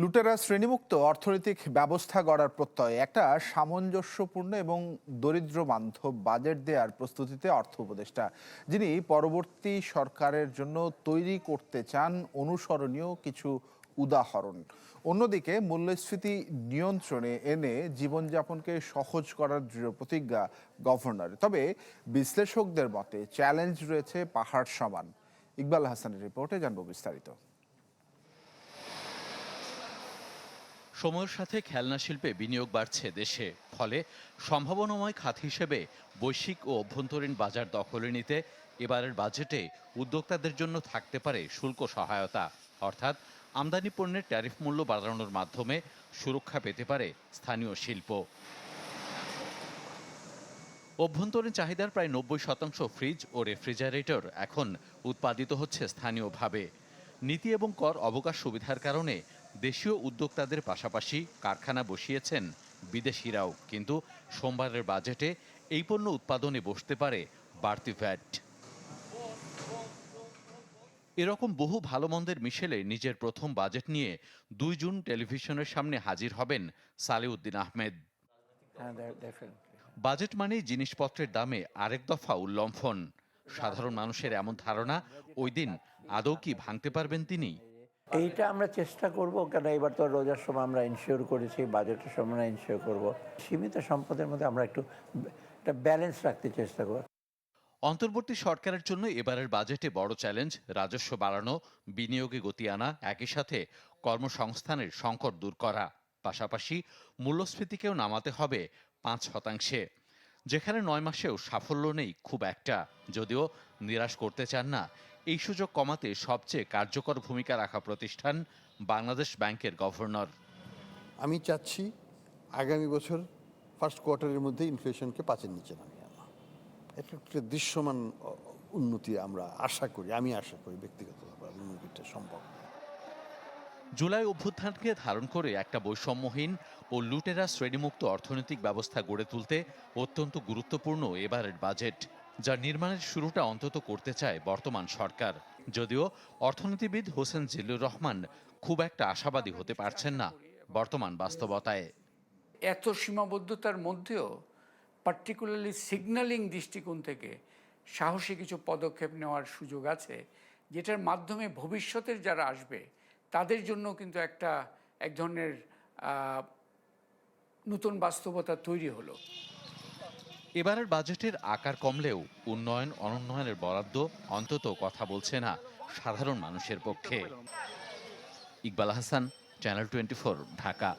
লুটেরা শ্রেণীমুক্ত অর্থনৈতিক ব্যবস্থা গড়ার প্রত্যয়, একটা সামঞ্জস্যপূর্ণ এবং দরিদ্র বান্ধব বাজেট দেওয়ার প্রস্তুতিতে অর্থ উপদেষ্টা। যিনি পরবর্তী সরকারের জন্য তৈরি করতে চান অনুসরণীয় কিছু উদাহরণ। অন্যদিকে মূল্যস্ফীতি নিয়ন্ত্রণে এনে জীবনযাপনকে সহজ করার দৃঢ় প্রতিজ্ঞা গভর্নর। তবে বিশ্লেষকদের মতে চ্যালেঞ্জ রয়েছে পাহাড় সমান। ইকবাল হাসানের রিপোর্টে জানব বিস্তারিত। সময়ের সাথে খেলনা শিল্পে বিনিয়োগ বাড়ছে দেশে, ফলে সম্ভাবনাময় খাত হিসেবে বৈশ্বিক ও অভ্যন্তরীণ বাজার দখলে নিতে এবারের বাজেটে উদ্যোক্তাদের জন্য থাকতে পারে শুল্ক সহায়তা। অর্থাৎ আমদানি পণ্যের ট্যারিফ মূল্য বাড়ানোর মাধ্যমে সুরক্ষা পেতে পারে স্থানীয় শিল্প। অভ্যন্তরীণ চাহিদার প্রায় নব্বই শতাংশ ফ্রিজ ও রেফ্রিজারেটর এখন উৎপাদিত হচ্ছে স্থানীয়ভাবে। নীতি এবং কর অবকাশ সুবিধার কারণে দেশীয় উদ্যোক্তাদের পাশাপাশি কারখানা বসিয়েছেন বিদেশিরাও। কিন্তু সোমবারের বাজেটে এই পণ্য উৎপাদনে বসতে পারে বাড়তি ভ্যাট। এরকম বহু ভালো মন্দের মিশেলে নিজের প্রথম বাজেট নিয়ে দুই জুন টেলিভিশনের সামনে হাজির হবেন সালেউদ্দিন আহমেদ। হ্যাঁ বাজেট মানেই জিনিসপত্রের দামে আরেক দফা উল্লম্ফন। সাধারণ মানুষের এমন ধারণা ওই দিন আদৌ কি ভাঙতে পারবেন তিনি? এইটা আমরা চেষ্টা করব কেন এবার তো রোজার সময় আমরা ইনশিওর করেছি বাজেটের সময় আমরা ইনশিওর করব। সীমিত সম্পদের মধ্যে আমরা একটু একটা ব্যালেন্স রাখতে চেষ্টা করব। অন্তর্বর্তী সরকারের জন্য এবারের বাজেটে বড় চ্যালেঞ্জ রাজস্ব বাড়ানো বিনিয়োগে গতি আনা একই সাথে কর্মসংস্থানের সংকট দূর করা। পাশাপাশি মূল্যস্ফীতিকেও নামাতে হবে পাঁচ শতাংশে। যেখানে নয় মাসেও সাফল্য নেই খুব একটা, যদিও নিরাশ করতে চান না। এই সুযোগ কমাতে সবচেয়ে কার্যকর ভূমিকা রাখা প্রতিষ্ঠান বাংলাদেশ ব্যাংকের গভর্নর। আমি চাচ্ছি আগামী বছর ফার্স্ট কোয়ার্টারের মধ্যে ইনফ্লেশনকে পাঁচের নিচে নামিয়ে আনা। এটা একটা দৃশ্যমান উন্নতি আমরা আশা করি, আমি আশা করি ব্যক্তিগতভাবে উন্নতিটা সম্ভব। জুলাই অভ্যুত্থানকে ধারণ করে একটা বৈষম্যহীন ও লুটেরা শ্রেণীমুক্ত অর্থনৈতিক ব্যবস্থা গড়ে তুলতে অত্যন্ত গুরুত্বপূর্ণ এবারের বাজেট, যা নির্মাণের শুরুটা অন্তত করতে চায় বর্তমান সরকার। যদিও অর্থনীতিবিদ হোসেন জিল্লুর রহমান খুব একটা আশাবাদী হতে পারছেন না বর্তমান বাস্তবতায়। এত সীমাবদ্ধতার মধ্যেও পার্টিকুলারলি সিগন্যালিং দৃষ্টিকোণ থেকে সাহসী কিছু পদক্ষেপ নেওয়ার সুযোগ আছে, যেটার মাধ্যমে ভবিষ্যতের যারা আসবে তাদের জন্য কিন্তু একটা, এক ধরনের নতুন বাস্তবতা তৈরি হলো। এবারের বাজেটের আকার কমলেও উন্নয়ন, অনুন্নয়নের বরাদ্দ অন্তত কথা বলছে না সাধারণ মানুষের পক্ষে। Iqbal Hasan channel twenty Dhaka.